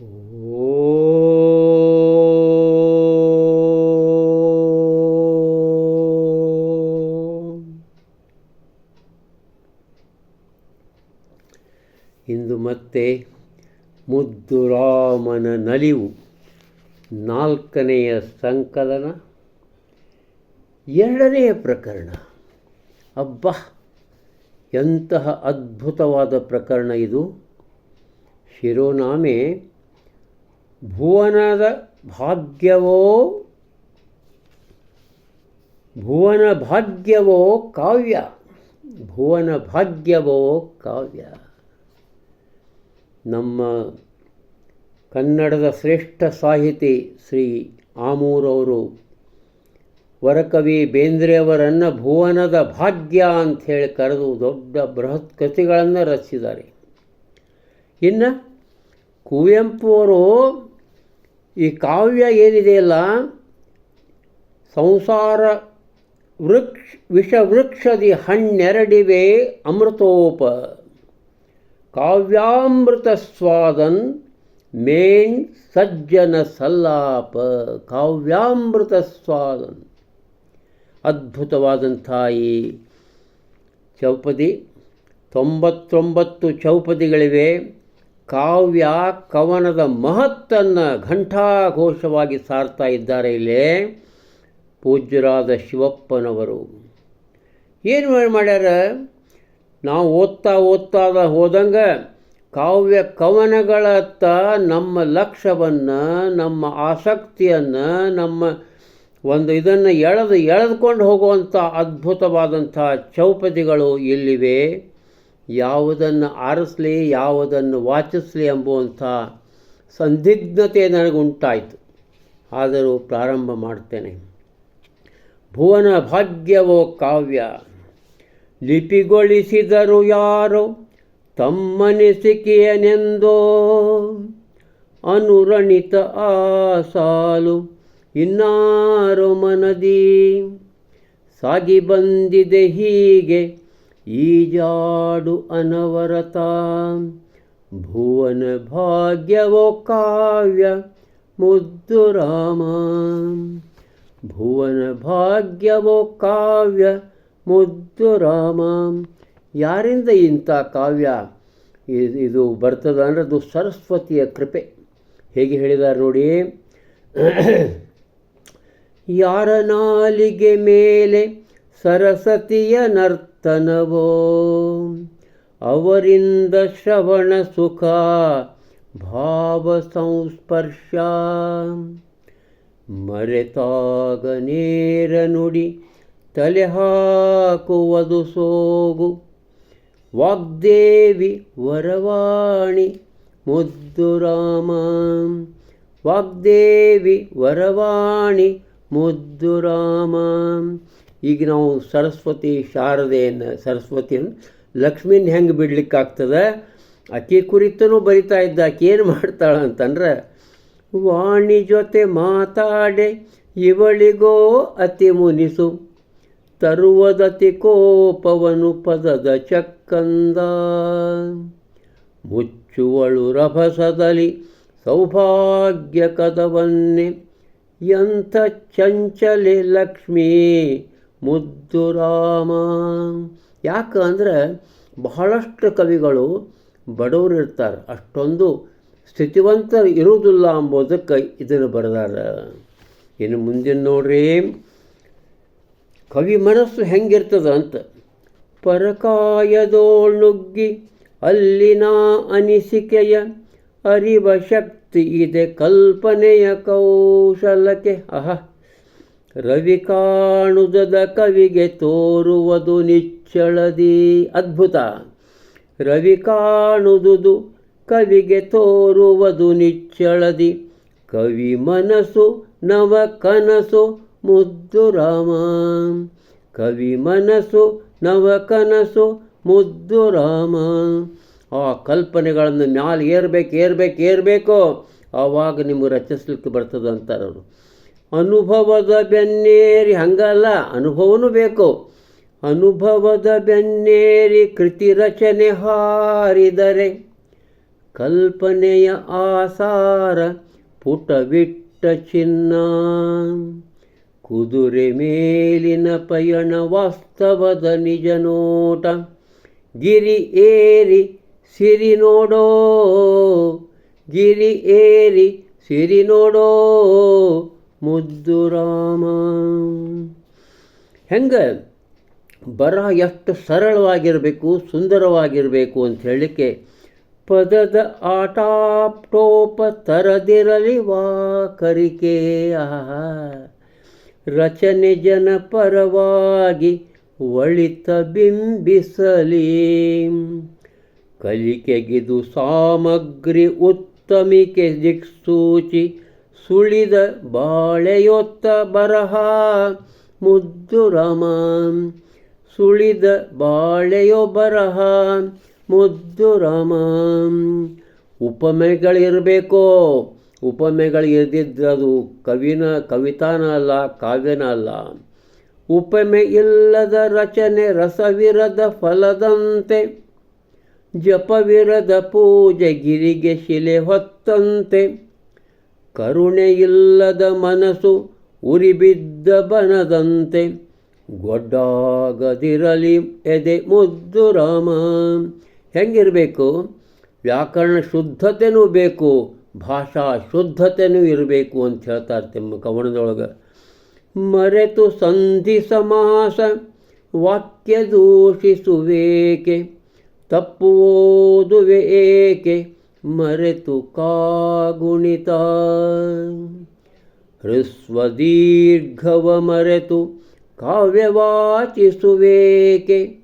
ಇಂದು ಮತ್ತೆ ಮುದ್ದು ರಾಮನ ನಲಿವು, ನಾಲ್ಕನೆಯ ಸಂಕಲನ, ಎರಡನೆಯ ಪ್ರಕರಣ. ಅಬ್ಬ, ಎಂತಹ ಅದ್ಭುತವಾದ ಪ್ರಕರಣ ಇದು. ಶಿರೋನಾಮೆ ಭುವನದ ಭಾಗ್ಯವೋ, ಭುವನ ಭಾಗ್ಯವೋ ಕಾವ್ಯ, ಭುವನ ಭಾಗ್ಯವೋ ಕಾವ್ಯ. ನಮ್ಮ ಕನ್ನಡದ ಶ್ರೇಷ್ಠ ಸಾಹಿತಿ ಶ್ರೀ ಆಮೂರವರು ವರಕವಿ ಬೇಂದ್ರೆಯವರನ್ನು ಭುವನದ ಭಾಗ್ಯ ಅಂಥೇಳಿ ಕರೆದು ದೊಡ್ಡ ಬೃಹತ್ ಕೃತಿಗಳನ್ನು ರಚಿಸಿದ್ದಾರೆ. ಇನ್ನು ಕುವೆಂಪು ಅವರು ಈ ಕಾವ್ಯ ಏನಿದೆಯಲ್ಲ ಸಂಸಾರ ವೃಕ್ಷ, ವಿಷವೃಕ್ಷದಿ ಹಣ್ಣೆರಡಿವೆ ಅಮೃತೋಪ. ಕಾವ್ಯಾಮೃತ ಸ್ವಾದನ್ ಮೇನ್ ಸಜ್ಜನ ಸಲ್ಲಾಪ. ಕಾವ್ಯಾಮೃತ ಸ್ವಾದನ್. ಅದ್ಭುತವಾದಂಥ ಈ ಚೌಪದಿ. ತೊಂಬತ್ತೊಂಬತ್ತು ಚೌಪದಿಗಳಿವೆ. ಕಾವ್ಯ ಕವನದ ಮಹತ್ತನ್ನು ಘಂಟಾಘೋಷವಾಗಿ ಸಾರ್ತಾ ಇದ್ದಾರೆ ಇಲ್ಲೇ ಪೂಜ್ಯರಾದ ಶಿವಪ್ಪನವರು. ಏನು ಮಾಡ್ಯಾರ? ನಾವು ಓದ್ತಾ ಓದ್ತಾ ಹೋದಂಗೆ ಕಾವ್ಯ ಕವನಗಳತ್ತ ನಮ್ಮ ಲಕ್ಷ್ಯವನ್ನು ನಮ್ಮ ಆಸಕ್ತಿಯನ್ನು, ನಮ್ಮ ಒಂದು ಇದನ್ನು ಎಳೆದು ಎಳೆದುಕೊಂಡು ಹೋಗುವಂಥ ಅದ್ಭುತವಾದಂಥ ಚೌಪದಿಗಳು ಇಲ್ಲಿವೆ. ಯಾವುದನ್ನು ಆರಿಸಲಿ, ಯಾವುದನ್ನು ವಾಚಿಸಲಿ ಎಂಬುವಂಥ ಸಂದಿಗ್ಧತೆ ನನಗುಂಟಾಯಿತು. ಆದರೂ ಪ್ರಾರಂಭ ಮಾಡ್ತೇನೆ ಭುವನ ಭಾಗ್ಯವೋ ಕಾವ್ಯ. ಲಿಪಿಗೊಳಿಸಿದರು ಯಾರೋ ತಮ್ಮನಿಸಿಕೆಯನೆಂದೋ ಅನುರಣಿತ ಆ ಸಾಲು ಇನ್ನಾರು ಮನದಿ. ಸಾಗಿ ಬಂದಿದೆ ಹೀಗೆ ಈಜಾಡು ಅನವರತ. ಭುವನ ಭಾಗ್ಯವೋ ಕಾವ್ಯ, ಮುದ್ದು ರಾಮ. ಭುವನ ಭಾಗ್ಯವೋ ಕಾವ್ಯ, ಮುದ್ದು ರಾಮ. ಯಾರಿಂದ ಇಂಥ ಕಾವ್ಯ? ಇದು ಬರ್ತದ ಅಂದರೆ ಅದು ಸರಸ್ವತಿಯ ಕೃಪೆ. ಹೇಗೆ ಹೇಳಿದ್ದಾರೆ ನೋಡಿ? ಯಾರ ನಾಲಿಗೆ ಮೇಲೆ ಸರಸ್ವತಿಯ ನರ್ತನವೋ ಅವರಿಂದ ಶ್ರವಣ ಸುಖ ಭಾವ ಸಂಸ್ಪರ್ಶ ಮರೆತಾಗ ನೇರ ನುಡಿ ತಲೆ ಹಾಕುವುದು ಸೋಗು ವಾಗ್ದೇವಿ ವರವಾಣಿ ಮುದ್ದು ರಾಮ ವಾಗ್ದೇವಿ ವರವಾಣಿ ಮುದ್ದು ರಾಮ ಈಗ ನಾವು ಸರಸ್ವತಿ ಶಾರದೆಯನ್ನು ಸರಸ್ವತಿಯನ್ನು ಲಕ್ಷ್ಮೀನ ಹೆಂಗೆ ಬಿಡ್ಲಿಕ್ಕಾಗ್ತದೆ? ಆಕೆ ಕುರಿತನೂ ಬರಿತಾ ಇದ್ದ, ಆಕೆ ಏನು ಮಾಡ್ತಾಳೆ ಅಂತಂದ್ರೆ, ವಾಣಿ ಜೊತೆ ಮಾತಾಡೆ, ಇವಳಿಗೋ ಅತಿ ಮುನಿಸು, ತರುವದತಿ ಕೋಪವನು ಪದದ ಚಕ್ಕಂದ. ಮುಚ್ಚುವಳು ರಭಸದಲ್ಲಿ, ಸೌಭಾಗ್ಯ ಕದವನ್ನೇ, ಎಂಥ ಚಂಚಲೆ ಲಕ್ಷ್ಮೀ ಮುದ್ದು ರಾಮ ಯಾಕಂದ್ರೆ ಬಹಳಷ್ಟು ಕವಿಗಳು ಬಡವರು ಇರ್ತಾರೆ ಅಷ್ಟೊಂದು ಸ್ಥಿತಿವಂತರು ಇರುವುದಿಲ್ಲ ಅಂಬೋದಕ್ಕೆ ಇದನ್ನು ಬರೆದಾರ. ಇನ್ನು ಮುಂದಿನ ನೋಡ್ರಿ, ಕವಿ ಮನಸ್ಸು ಹೆಂಗಿರ್ತದ ಅಂತ. ಪರಕಾಯದೋಳುಗ್ಗಿ ಅಲ್ಲಿನ ಅನಿಸಿಕೆಯ ಅರಿವ ಶಕ್ತಿ ಇದೆ, ಕಲ್ಪನೆಯ ಕೌಶಲಕ್ಕೆ. ಅಹ. ರವಿ ಕಾಣುದದ ಕವಿಗೆ ತೋರುವುದು ನಿಚ್ಚಳದಿ. ಅದ್ಭುತ. ರವಿ ಕಾಣುದುದು ಕವಿಗೆ ತೋರುವುದು ನಿಚ್ಚಳದಿ. ಕವಿ ಮನಸ್ಸು ನವ ಕನಸು, ಮುದ್ದು ರಾಮ. ಕವಿ ಮನಸ್ಸು ನವ ಕನಸು, ಮುದ್ದು ರಾಮ. ಆ ಕಲ್ಪನೆಗಳನ್ನು ಮ್ಯಾಲೆ ಏರ್ಬೇಕು ಏರ್ಬೇಕು, ಏರಬೇಕು. ಆವಾಗ ನಿಮಗೆ ರಚಿಸ್ಲಿಕ್ಕೆ ಬರ್ತದೆ ಅಂತಾರೆ ಅವರು ಅನುಭವದ ಬೆನ್ನೇರಿ ಹಂಗಲ್ಲ, ಅನುಭವನೂ ಬೇಕು. ಅನುಭವದ ಬೆನ್ನೇರಿ ಕೃತಿ ರಚನೆ ಹಾರಿದರೆ ಕಲ್ಪನೆಯ ಆಸಾರ ಪುಟವಿಟ್ಟ ಚಿನ್ನ. ಕುದುರೆ ಮೇಲಿನ ಪಯಣ ವಾಸ್ತವದ ನಿಜ ನೋಟ. ಗಿರಿ ಏರಿ ಸಿರಿ ನೋಡೋ, ಗಿರಿ ಏರಿ ಸಿರಿ ನೋಡೋ. ಮುದ್ದು ರಾಮ ಹೆಂಗೆ? ಬರ ಎಷ್ಟು ಸರಳವಾಗಿರಬೇಕು, ಸುಂದರವಾಗಿರಬೇಕು ಅಂತ ಹೇಳಲಿಕ್ಕೆ ಪದದ ಆಟಾಪ್ಟೋಪ ತರದಿರಲಿ ವಾಕರಿಕೆ ಆಹಾ. ರಚನೆ ಜನಪರವಾಗಿ ಒಳಿತ ಬಿಂಬಿಸಲಿ. ಕಲಿಕೆಗಿದು ಸಾಮಗ್ರಿ ಉತ್ತಮಿಕೆ ದಿಕ್ಸೂಚಿ ಸುಳಿದ ಬಾಳೆಯೊತ್ತ ಬರಹ, ಮುದ್ದು ರಾಮ. ಸುಳಿದ ಬಾಳೆಯೋ ಬರಹ, ಮುದ್ದು ರಾಮ. ಉಪಮೆಗಳಿರಬೇಕೋ? ಉಪಮೆಗಳು ಇರದಿದ್ದರೆ ಅದು ಕವಿನ, ಕವಿತಾನ ಅಲ್ಲ, ಕಾವ್ಯನ ಅಲ್ಲ. ಉಪಮೆ ಇಲ್ಲದ ರಚನೆ ರಸವಿರದ ಫಲದಂತೆ, ಜಪವಿರದ ಪೂಜೆ ಗಿರಿಗೆ ಶಿಲೆ ಹೊತ್ತಂತೆ. ಕರುಣೆಯಿಲ್ಲದ ಮನಸ್ಸು ಉರಿಬಿದ್ದ ಬನದಂತೆ ಗೊಡ್ಡಾಗದಿರಲಿ ಎದೆ ಮುದ್ದು ರಾಮ. ಹೆಂಗಿರಬೇಕು? ವ್ಯಾಕರಣ ಶುದ್ಧತೆಯೂ ಬೇಕು, ಭಾಷಾ ಶುದ್ಧತೆಯೂ ಇರಬೇಕು ಅಂತ ಹೇಳ್ತಾರೆ ತಮ್ಮ ಕವನದೊಳಗೆ ಮರೆತು ಸಂಧಿ ಸಮಾಸ ವಾಕ್ಯ ದೂಷಿಸುವೇಕೆ? ತಪ್ಪು ಓದುವೆ ಏಕೆ? ಮರೆತು ಕಾಗುಣಿತ. ಹೃಸ್ವದೀರ್ಘವ ಮರೆತು ಕಾವ್ಯವಾಚಿಸುವೇಕೆ?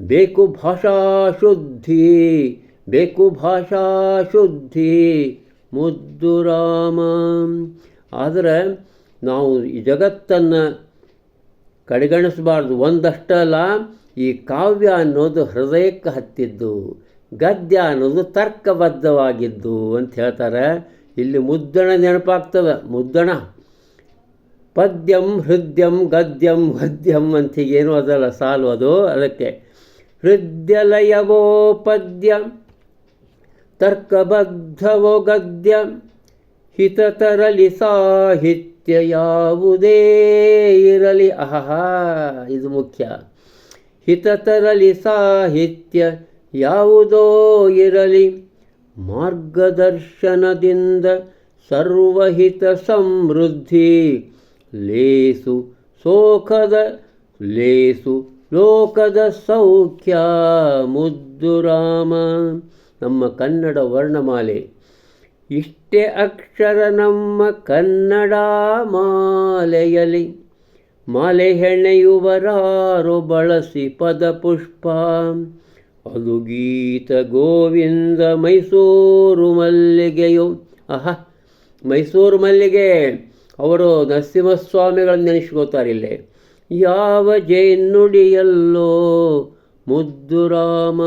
ಬೇಕು ಭಾಷಾ ಶುದ್ಧಿ ಬೇಕು ಭಾಷಾ ಶುದ್ಧಿ ಮುದ್ದು ರಾಮ. ಆದರೆ ನಾವು ಈ ಜಗತ್ತನ್ನು ಕಡೆಗಣಿಸಬಾರ್ದು. ಒಂದಷ್ಟಲ್ಲ, ಈ ಕಾವ್ಯ ಅನ್ನೋದು ಹೃದಯಕ್ಕೆ ಹತ್ತಿದ್ದು. ಗದ್ಯ ಅನ್ನೋದು ತರ್ಕಬದ್ಧವಾಗಿದ್ದು ಅಂತ ಹೇಳ್ತಾರೆ. ಇಲ್ಲಿ ಮುದ್ದಣ ನೆನಪಾಗ್ತದೆ. ಮುದ್ದಣ. ಪದ್ಯಂ, ಹೃದ್ಯಂ, ಗದ್ಯಂ ಗದ್ಯಂ ಅಂತ ಏನು ಅದಲ್ಲ ಸಾಲು ಅದು. ಅದಕ್ಕೆ ಹೃದ್ಯಲಯವೋ ಪದ್ಯ, ತರ್ಕಬದ್ಧವೋ ಗದ್ಯ ಹಿತತರಲಿ ಸಾಹಿತ್ಯ ಯಾವುದೇ ಇರಲಿ. ಅಹಹ, ಇದು ಮುಖ್ಯ. ಹಿತತರಲಿ ಸಾಹಿತ್ಯ ಯಾವುದೋ ಇರಲಿ ಮಾರ್ಗದರ್ಶನದಿಂದ ಸರ್ವಹಿತ ಸಮೃದ್ಧಿ. ಲೇಸು ಸೋಖದ ಲೇಸು ಲೋಕದ ಸೌಖ್ಯ, ಮುದ್ದು ರಾಮ. ನಮ್ಮ ಕನ್ನಡ ವರ್ಣಮಾಲೆ. ಇಷ್ಟೇ ಅಕ್ಷರ ನಮ್ಮ ಕನ್ನಡ ಮಾಲೆಯಲಿ ಮಾಲೆ ಹೆಣೆಯುವರಾರು ಬಳಸಿ ಪದ ಪುಷ್ಪ ಅದು ಗೀತ ಗೋವಿಂದ ಮೈಸೂರು ಮಲ್ಲಿಗೆಯು. ಅಹ ಮೈಸೂರು ಮಲ್ಲಿಗೆ. ಅವರು ನರಸಿಂಹಸ್ವಾಮಿಗಳನ್ನು ನೆನೆಸ್ಕೋತಾರೆ ಇಲ್ಲೇ. ಯಾವ ಜೈನುಡಿಯಲ್ಲೋ ಮುದ್ದು ರಾಮ.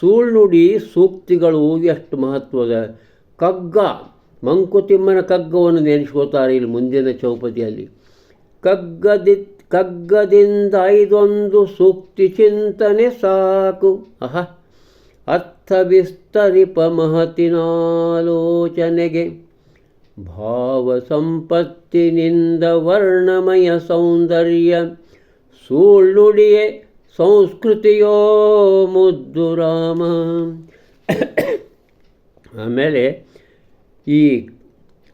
ಸೂಳ್ನುಡಿ ಸೂಕ್ತಿಗಳು ಎಷ್ಟು ಮಹತ್ವದ. ಕಗ್ಗ, ಮಂಕುತಿಮ್ಮನ ಕಗ್ಗವನ್ನು ನೆನೆಸ್ಕೋತಾರೆ ಇಲ್ಲಿ ಮುಂದಿನ ಚೌಪದಿಯಲ್ಲಿ ಕಗ್ಗದಿ ಕಗ್ಗದಿಂದ ಐದೊಂದು ಸೂಕ್ತಿ ಚಿಂತನೆ ಸಾಕು. ಅಹ ಅರ್ಥ ವಿಸ್ತರಿಪ ಮಹತಿನಾಲೋಚನೆಗೆ. ಭಾವ ಸಂಪತ್ತಿನಿಂದ ವರ್ಣಮಯ ಸೌಂದರ್ಯ. ಸುಳ್ಳುಡಿಯೇ ಸಂಸ್ಕೃತಿಯೋ ಮುದ್ದು ರಾಮ. ಆಮೇಲೆ ಈ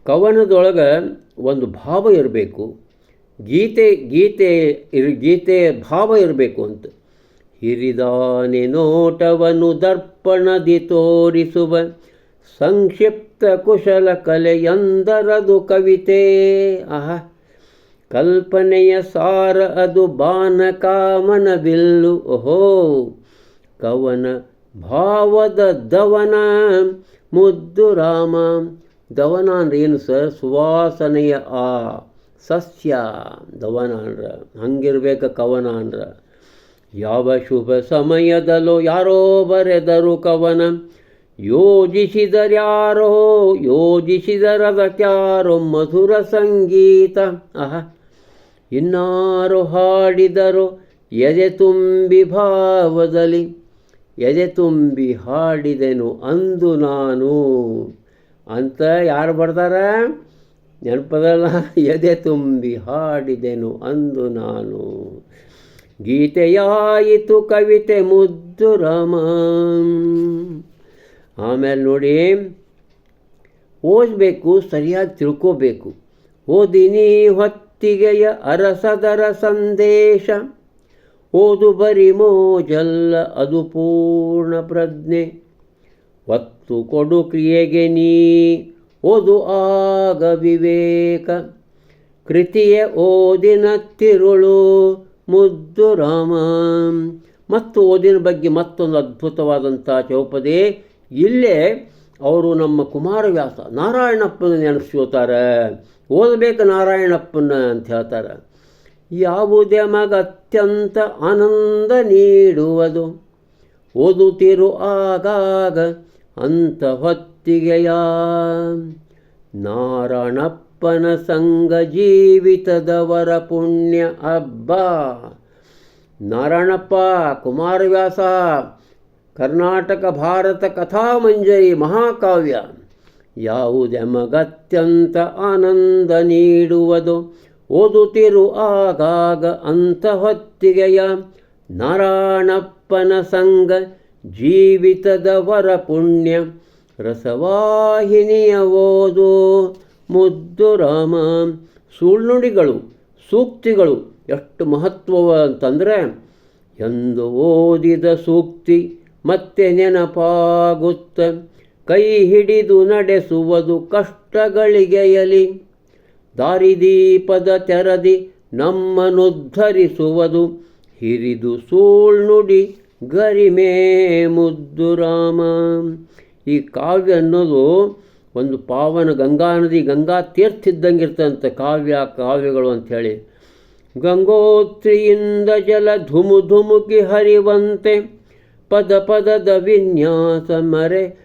ಕವನದೊಳಗೆ ಒಂದು ಭಾವ ಇರಬೇಕು. ಗೀತೆ ಗೀತೆ ಇರ್, ಗೀತೆ ಭಾವ ಇರಬೇಕು ಅಂತ. ಹಿರಿದಾನೆ ನೋಟವನು ದರ್ಪಣದಿ ತೋರಿಸುವ ಸಂಕ್ಷಿಪ್ತ ಕುಶಲ ಕಲೆಯಂದರದು ಕವಿತೆ. ಆಹ ಕಲ್ಪನೆಯ ಸಾರ ಅದು ಬಾನ ಕಾಮನ ಬಿಲ್ಲು ಓಹೋ, ಕವನ ಭಾವದ ದವನ. ಮುದ್ದು ರಾಮ, ದವನ ಅಂದ್ರೆ ಏನು ಸರ್? ಸುವಾಸನೆಯ ಆ ಸಸ್ಯ, ದವನ ಅಂದ್ರ, ಹಂಗಿರ್ಬೇಕು ಕವನ ಅಂದ್ರ. ಯಾವ ಶುಭ ಸಮಯದಲ್ಲೋ ಯಾರೋ ಬರೆದರು ಕವನ. ಯೋಜಿಸಿದರ್ಯಾರೋ ಯೋಜಿಸಿದರದಕ್ಯಾರೋ ಮಧುರ ಸಂಗೀತ. ಅಹ, ಇನ್ನಾರು ಹಾಡಿದರು, ಎದೆ ತುಂಬಿ ಭಾವದಲ್ಲಿ. ಎದೆ ತುಂಬಿ ಹಾಡಿದೆನು ಅಂದು ನಾನು. ಅಂತ ಯಾರು ಬರ್ತಾರ? ನೆನಪದಲ್ಲ ಎದೆ ತುಂಬಿ ಹಾಡಿದೆನು ಅಂದು ನಾನು. ಗೀತೆಯಾಯಿತು ಕವಿತೆ ಮುದ್ದು ರಾಮ. ಆಮೇಲೆ ನೋಡಿ, ಓದಬೇಕು, ಸರಿಯಾಗಿ ತಿಳ್ಕೋಬೇಕು. ಓದಿನಿ ಹೊತ್ತಿಗೆಯ ಅರಸದರ ಸಂದೇಶ. ಓದು ಬರಿ ಮೋಜಲ್ಲ, ಅದು ಪೂರ್ಣ ಪ್ರಜ್ಞೆ. ಒತ್ತು ಕೊಡು ಕ್ರಿಯೆಗೆ ನೀ. ಓದು ಆಗ ವಿವೇಕ. ಕೃತಿಯ ಓದಿನ ತಿರುಳು, ಮುದ್ದು ರಾಮ. ಮತ್ತು ಓದಿನ ಬಗ್ಗೆ ಮತ್ತೊಂದು ಅದ್ಭುತವಾದಂಥ ಚೌಪದಿ. ಇಲ್ಲೇ ಅವರು ನಮ್ಮ ಕುಮಾರವ್ಯಾಸ ನಾರಾಯಣಪ್ಪನ ನೆನಪಿಸ್ಕೋತಾರೆ ಓದಬೇಕು ನಾರಾಯಣಪ್ಪನ ಅಂತ ಹೇಳ್ತಾರೆ. ಯಾವುದೇ ಮಗ ಅತ್ಯಂತ ಆನಂದ ನೀಡುವುದು. ಓದುತ್ತಿರು ಆಗಾಗ ಅಂತ ಹೊತ್ತಿಗೆಯ ನಾರಣಪ್ಪನ ಸಂಘ ಜೀವಿತದವರ ಪುಣ್ಯ ಹಬ್ಬ ನಾರಾಯಣಪ್ಪ ಕುಮಾರವ್ಯಾಸ, ಕರ್ನಾಟಕ ಭಾರತ ಕಥಾಮಂಜರಿ ಮಹಾಕಾವ್ಯ. ಯಾವುದೆಮಗತ್ಯಂತ ಆನಂದ ನೀಡುವುದು? ಓದುತ್ತಿರು ಆಗಾಗ ಅಂತ ಹೊತ್ತಿಗೆಯ ನಾರಾಯಣಪ್ಪನ ಸಂಘ ಜೀವಿತದವರ ಪುಣ್ಯ ರಸವಾಹಿನಿಯ ಓದು, ಮುದ್ದು ರಾಮ, ಸುಳ್ನುಡಿಗಳು, ಸೂಕ್ತಿಗಳು ಎಷ್ಟು ಮಹತ್ವವ ಅಂತಂದರೆ, ಎಂದು ಓದಿದ ಸೂಕ್ತಿ ಮತ್ತೆ ನೆನಪಾಗುತ್ತ ಕೈ ಹಿಡಿದು ನಡೆಸುವುದು ಕಷ್ಟಗಳಿಗೆಯಲಿ ದಾರಿದೀಪದ ತೆರದಿ ನಮ್ಮನುದ್ಧರಿಸುವುದು ಹಿರಿದು ಸುಳ್ನುಡಿ ಗರಿಮೆ ಮುದ್ದು ರಾಮ. ಈ ಕಾವ್ಯ ಅನ್ನೋದು ಒಂದು ಪಾವನ ಗಂಗಾ ನದಿ, ಗಂಗಾ ತೀರ್ಥಿದ್ದಂಗಿರ್ತಂಥ ಕಾವ್ಯ, ಕಾವ್ಯಗಳು ಅಂಥೇಳಿ. ಗಂಗೋತ್ರಿಯಿಂದ ಜಲ ಧುಮು ಧುಮುಕಿ ಹರಿವಂತೆ ಪದ ಪದದ ವಿನ್ಯಾಸ ಮರೆ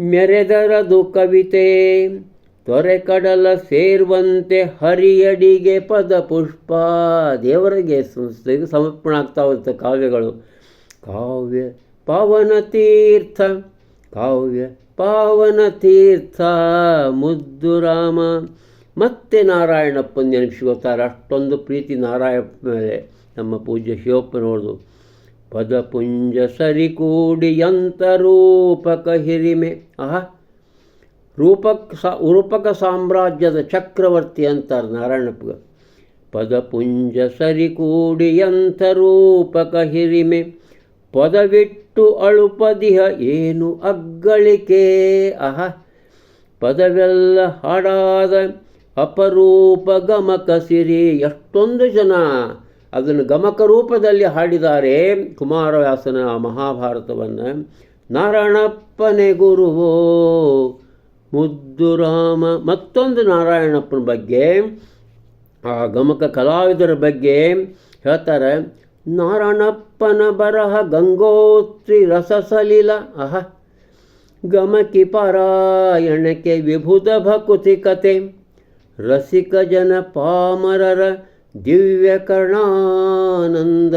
ಮೆರೆದರದು ಕವಿತೆ ತೊರೆ ಕಡಲ ಸೇರುವಂತೆ ಹರಿಯಡಿಗೆ ಪದ ಪುಷ್ಪ, ದೇವರಿಗೆ ಸಮರ್ಪಣೆ ಆಗ್ತಾ ಕಾವ್ಯಗಳು. ಕಾವ್ಯ, ಪಾವನ ತೀರ್ಥ. ಕಾವ್ಯ, ಪಾವನ ತೀರ್ಥ, ಮುದ್ದು ರಾಮ. ಮತ್ತೆ ನಾರಾಯಣಪ್ಪನ ನೆನಪಿಸ್ಕೊಳ್ತಾರೆ ಅಷ್ಟೊಂದು ಪ್ರೀತಿ ನಾರಾಯಣ ಮೇಲೆ ನಮ್ಮ ಪೂಜ್ಯ ಶಿವಪ್ಪನವ್ರದು. ಪದಪುಂಜ ಸರಿಕೂಡಿ ಯಂತರೂಪಕ ಹಿರಿಮೆ. ಆಹಾ, ರೂಪಕ್ ಸಾ, ರೂಪಕ ಸಾಮ್ರಾಜ್ಯದ ಚಕ್ರವರ್ತಿ ಅಂತಾರೆ ನಾರಾಯಣಪ್ಪ ಪದಪುಂಜ ಸರಿಕೂಡಿ ಯಂತರೂಪಕ ಹಿರಿಮೆ. ಪದವಿಟ್ಟು ಅಳುಪದಿಹ ಏನು ಅಗ್ಗಳಿಕೆ? ಅಹ. ಪದವೆಲ್ಲ ಹಾಡಾದ ಅಪರೂಪ ಗಮಕ ಸಿರಿ ಎಷ್ಟೊಂದು ಜನ ಅದನ್ನು ಗಮಕ ರೂಪದಲ್ಲಿ ಹಾಡಿದ್ದಾರೆ. ಕುಮಾರವ್ಯಾಸನ ಮಹಾಭಾರತವನ್ನು. ನಾರಾಯಣಪ್ಪನೆ ಗುರುವೋ ಮುದ್ದು ರಾಮ. ಮತ್ತೊಂದು ನಾರಾಯಣಪ್ಪನ ಬಗ್ಗೆ. ಆ ಗಮಕ ಕಲಾವಿದರ ಬಗ್ಗೆ ಹೇಳ್ತಾರೆ. ನಾರಾಯಣಪ್ಪನ ಬರಹ ಗಂಗೋತ್ರಿ ರಸಸಲಿಲ. ಅಹ. ಗಮಕಿ ಪಾರಾಯಣಕ್ಕೆ ವಿಭುತ ಭಕುತಿ ಕತೆ ರಸಿಕ ಜನ ಪಾಮರರ ದಿವ್ಯ ಕರ್ಣಾನಂದ.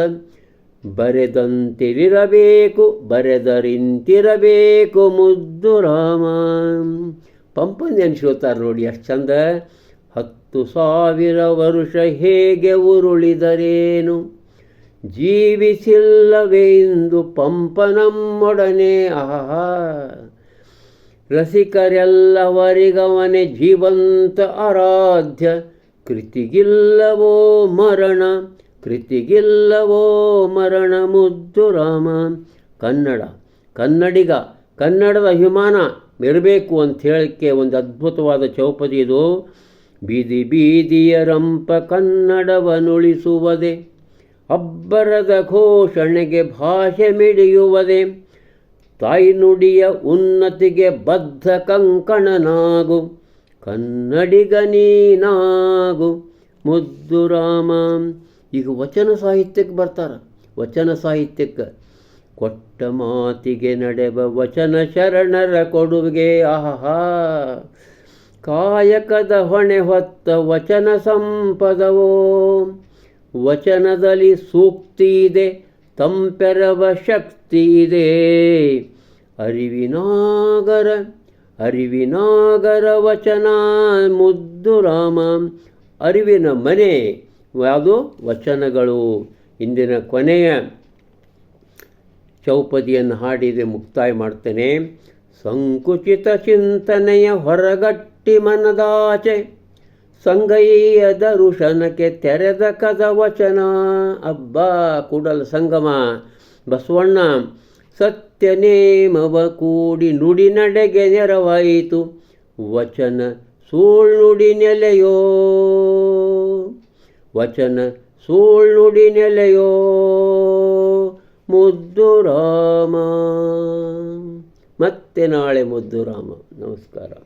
ಬರೆದಂತಿರಬೇಕು ಬರೆದರಿಂತಿರಬೇಕು ಮುದ್ದು ರಾಮ. ಪಂಪನ್ ನೆನ್ಸ್ಕೋತಾರೆ ನೋಡಿ ಎಷ್ಟು ಚಂದ. ಹತ್ತು ಸಾವಿರ ವರುಷ ಹೇಗೆ ಉರುಳಿದರೇನು? ಜೀವಿಸಿಲ್ಲವೇ ಇಂದು ಪಂಪನಮ್ಮೊಡನೆ, ಆಹಾ, ರಸಿಕರೆಲ್ಲವರಿಗವನೆ ಜೀವಂತ ಆರಾಧ್ಯ. ಕೃತಿಗಿಲ್ಲವೋ ಮರಣ ಕೃತಿಗಿಲ್ಲವೋ ಮರಣ, ಮುದ್ದು ರಾಮ. ಕನ್ನಡ, ಕನ್ನಡಿಗ, ಕನ್ನಡದ ಅಭಿಮಾನ ಇರಬೇಕು ಅಂತ ಹೇಳಕ್ಕೆ ಒಂದು ಅದ್ಭುತವಾದ ಚೌಪದಿ ಇದು. ಬೀದಿ ಬೀದಿಯ ರಂಪ ಕನ್ನಡವನುಳಿಸುವುದೇ. ಅಬ್ಬರದ ಘೋಷಣೆಗೆ ಭಾಷೆ ಮಿಡಿಯುವುದೇ ತಾಯಿ ನುಡಿಯ ಉನ್ನತಿಗೆ ಬದ್ಧ ಕಂಕಣನಾಗು ಕನ್ನಡಿಗನೀನಾಗು ಮುದ್ದು ರಾಮ. ಈಗ ವಚನ ಸಾಹಿತ್ಯಕ್ಕೆ ಬರ್ತಾರೆ. ವಚನ ಸಾಹಿತ್ಯಕ್ಕೆ ಕೊಟ್ಟ ಮಾತಿಗೆ ನಡೆವ ವಚನ ಶರಣರ ಕೊಡುಗೆ, ಆಹಾ. ಕಾಯಕದ ಹೊಣೆ ಹೊತ್ತ ವಚನ ಸಂಪದವೋ. ವಚನದಲ್ಲಿ ಸೂಕ್ತಿ ಇದೆ ತಂಪೆರವ ಶಕ್ತಿ ಇದೆ ಅರಿವಿನಾಗರ ಅರಿವಿನಾಗರ ವಚನ, ಮುದ್ದು ರಾಮ, ಅರಿವಿನ ಮನೆ, ಯಾವುದು ವಚನಗಳು. ಇಂದಿನ ಕೊನೆಯ ಚೌಪದಿಯನ್ನು ಹಾಡಿದೆ, ಮುಕ್ತಾಯ ಮಾಡ್ತೇನೆ. ಸಂಕುಚಿತ ಚಿಂತನೆಯ ಹೊರಗಟ್ಟಿ ಮನದಾಚೆ. ಸಂಗಯ್ಯ ದರುಶನಕ್ಕೆ ತೆರೆದ ಕದ ವಚನ ಅಬ್ಬ, ಕೂಡಲ ಸಂಗಮ. ಬಸವಣ್ಣ ಸತ್ಯ ನೇಮವ ಕೂಡಿ ನುಡಿ ನಡೆಗೆ ನೆರವಾಯಿತು. ವಚನ ಸುಳ್ಳುಡಿ ನೆಲೆಯೋ. ವಚನ ಸುಳ್ಳುಡಿ ನೆಲೆಯೋ. ಮುದ್ದು ರಾಮ ಮತ್ತೆ ನಾಳೆ ಮುದ್ದು ರಾಮ ನಮಸ್ಕಾರ.